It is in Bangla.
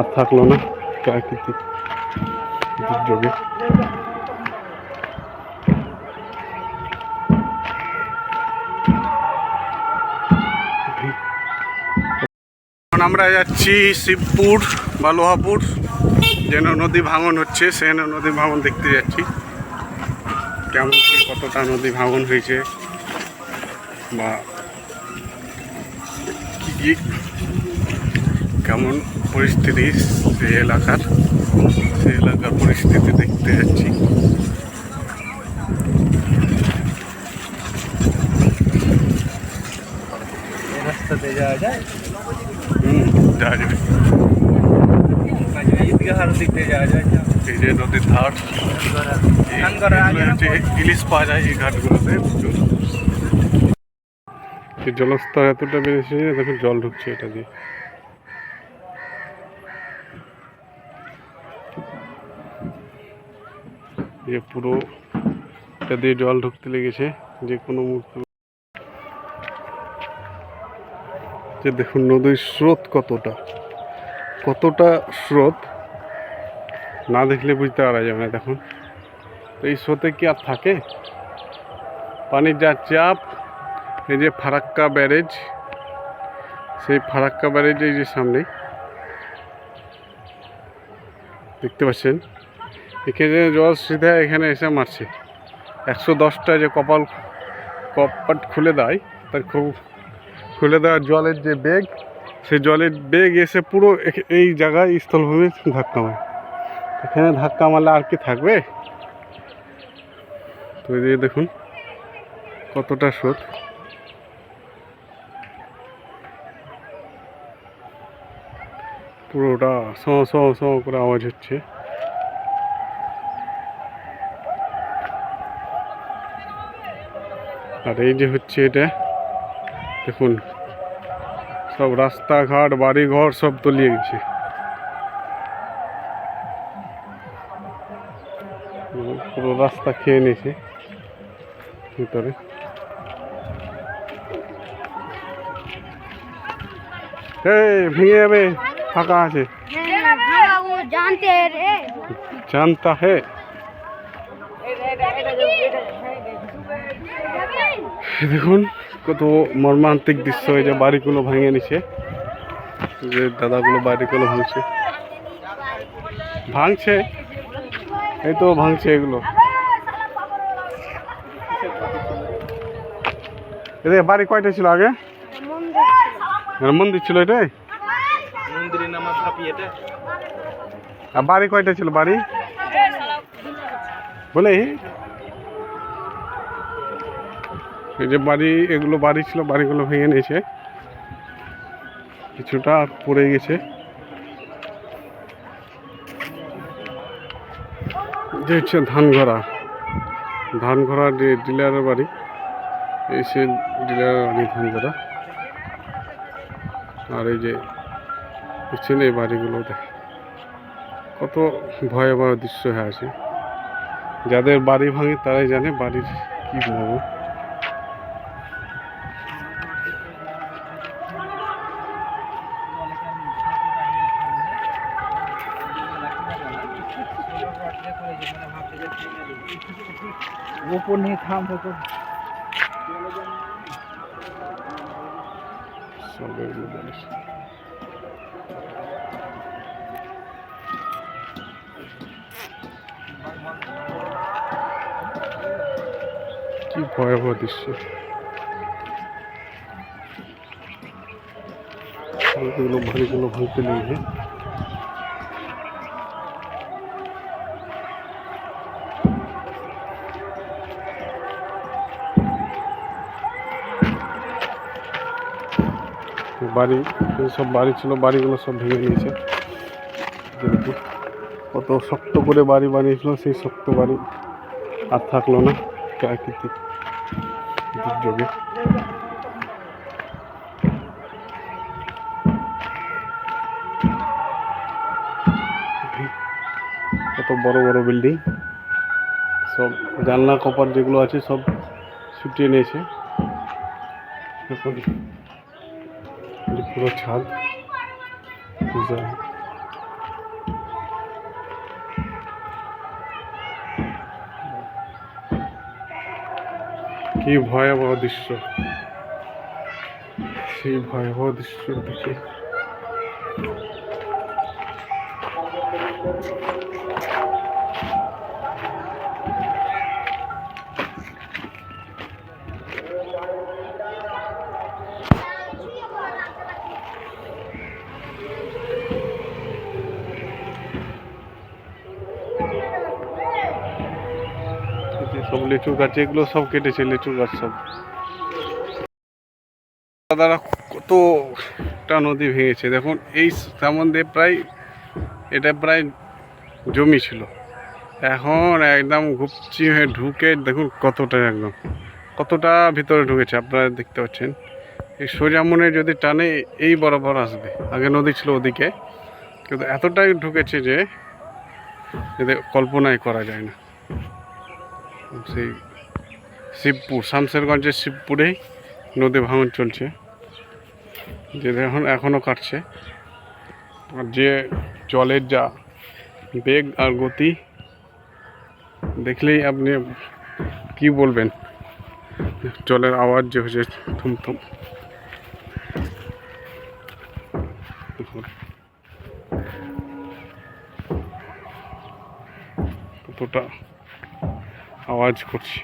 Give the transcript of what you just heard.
আর থাকল না প্রাকৃতিক দুর্যোগে। আমরা যাচ্ছি শিবপুর বা লোহাপুর যেন নদী ভাঙন হচ্ছে সেখানে নদী ভাঙন দেখতে যাচ্ছি। কেমন কি, কতটা নদী ভাঙন হয়েছে, বা কি কেমন পরিস্থিতি সেই এলাকার? সেই এলাকার পরিস্থিতি দেখতে যাচ্ছি। রাস্তাতে যাওয়া যায়? হুম যাওয়া যাবে ঈদগাহার যাওয়া যায়। এই যে নদীর ইলিশ পাওয়া যায় এই ঘাটগুলোতে। প্রচুর জলস্তর এতটা বেড়েছে দেখুন জল ঢুকছে এটা দিয়ে। যে পুরো এটা দিয়ে জল ঢুকতে লেগেছে, যে কোনো মুহূর্তে। যে দেখুন, নদীর স্রোত কতটা কতটা স্রোত, না দেখলে বুঝতে পারা যাবে না দেখুন। তো এই স্রোতে কি আর থাকে? পানির যা চাপ, এই যে ফারাক্কা ব্যারেজ, সেই ফারাক্কা ব্যারেজ এই যে সামনে, দেখতে পাচ্ছেন? এখানে জল সিধা এখানে এসে মারছে। একশো দশটা যে কপাল কপাট খুলে দেয়, তার খুব খুলে দেওয়ার জলের যে বেগ, সেই জলের বেগ এসে পুরো এই জায়গায় স্থলভূমি ধাক্কা মারে। এখানে ধাক্কা মারলে আর কি থাকবে? তো এই দেখুন, কতটা স্রোত। পুরোটা স স করে আওয়াজ হচ্ছে। আর এই যে হচ্ছে এটা দেখুন সব রাস্তাঘাট বাড়ি ঘর সব তলিয়ে গেছে। পুরো রাস্তা খেয়ে নিয়েছে ভিতরে। ভেঙে যাবে ফাঁকা আছে। জানতা হে। দেখুন কত মর্মান্তিক দৃশ্য এই যে বাড়িগুলো ভেঙে নিছে। যে দাদাগুলো বাড়িগুলো ভাঙছে। ভাঙছে? এই তো ভাঙছে এগুলো। এদের বাড়ি কয়টা ছিল আগে? মন্দির ছিল এটাই এটা। আর বাড়ি কয়টা ছিল বাড়ি? বলে এই যে বাড়ি, এগুলো বাড়ি ছিল, বাড়িগুলো ভেঙে নিয়েছে। কিছুটা পড়ে গেছে। যে হচ্ছে ধান ঘরা ধান ঘরা যে ডিলারের বাড়ি। এই সে ডিলারের বাড়ি ধান ঘরা আর এই যে দেখছেন এই বাড়িগুলো দেখে। কত ভয়াবহ দৃশ্য হয়ে আছে। যাদের বাড়ি ভাঙে, তারাই জানে বাড়ির কী বলব ওপর নিয়ে থাম ওপর। সব এগুলো কি ভয়াবহ দৃশ্য। এগুলো বাড়িগুলো ভাঙতে লেগেছে বাড়ি সব বাড়ি ছিল, বাড়িগুলো সব ভেঙে নিয়েছে কত শক্ত করে বাড়ি বানিয়েছিল সেই শক্ত বাড়ি আর থাকল না প্রাকৃতিক দুর্যোগে। কত বড় বড় বিল্ডিং, সব জানলা কপার যেগুলো আছে সব ছুটিয়ে নিয়েছে। পুরো ছাদ। পূজা কি ভয়াবহ দৃশ্য। সেই ভয়াবহ দৃশ্য দেখে। সব লিচু গাছ এগুলো সব কেটেছে, লিচু গাছ সব। দাদা কতটা নদী ভেঙেছে, দেখুন, এই সম্বন্ধে প্রায়, এটা প্রায় জমি ছিল। এখন একদম গুপচি হয়ে ঢুকে, দেখুন কতটা একদম, কতটা ভিতরে ঢুকেছে, আপনারা দেখতে পাচ্ছেন। এই সোজা সোজামনে যদি টানে, এই বরাবর আসবে, আগে নদী ছিল ওদিকে। কিন্তু এতটাই ঢুকেছে যে, এদের কল্পনাই করা যায় না। সেই শিবপুর, শামশেরগঞ্জের শিবপুরেই নদী ভাঙন চলছে। যে এখন এখনও কাটছে। আর যে জলের যা বেগ আর গতি, দেখলেই আপনি কি বলবেন? জলের আওয়াজ যে হচ্ছে থুমথুম। কতটা আওয়াজ করছি